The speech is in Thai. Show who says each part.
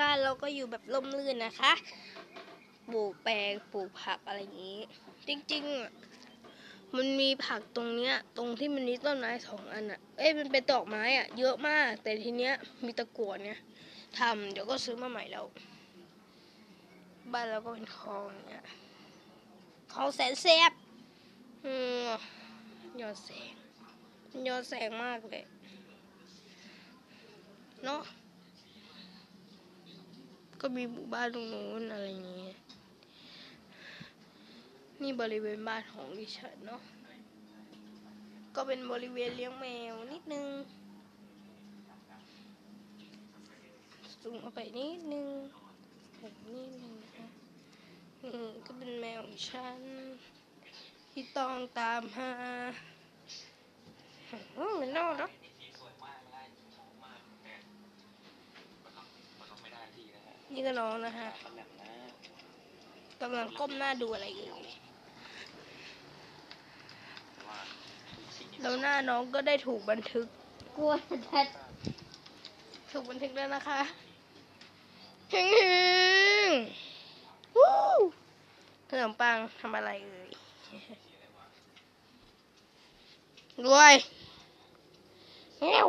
Speaker 1: บ้านเราก็อยู่แบบร่มรื่นนะคะ ปลูกแปลงปลูกผักอะไรอย่างนี้ จริงๆ มันมีผักตรงเนี้ย ตรงที่มันมีต้นไม้สองอันอะ เอ้ยมันเป็นดอกไม้อะ เยอะมาก แต่ทีเนี้ยมีตะกั่วเนี่ยทำเดี๋ยวก็ซื้อมาใหม่แล้ว บ้านเราก็เป็นคลองเนี่ยคลองแสนแสบอืมยอดแสงยอดแสงมากเลยเนาะ ก็มีหมู่บ้านตรงนู้นอะไรอย่างเงี้ยนี่บริเวณบ้านของดิฉันเนาะก็เป็นบริเวณเลี้ยงแมวนิดนึงสูงเข้าไปนิดนึงแบบนิดนึงนะคะนี่ก็เป็นแมวของฉันที่ต้องตามหาอืมมันน่ารัก นี่ก็น้องนะฮะกำลังก้มหน้าดูอะไรอยู่แล้วหน้าน้องก็ได้ถูกบันทึก
Speaker 2: กลัวจะ
Speaker 1: ถูกบันทึกแล้วนะคะเฮงเฮงวู้ขนมปังทำอะไรเอ่ยรวยเฮ้ว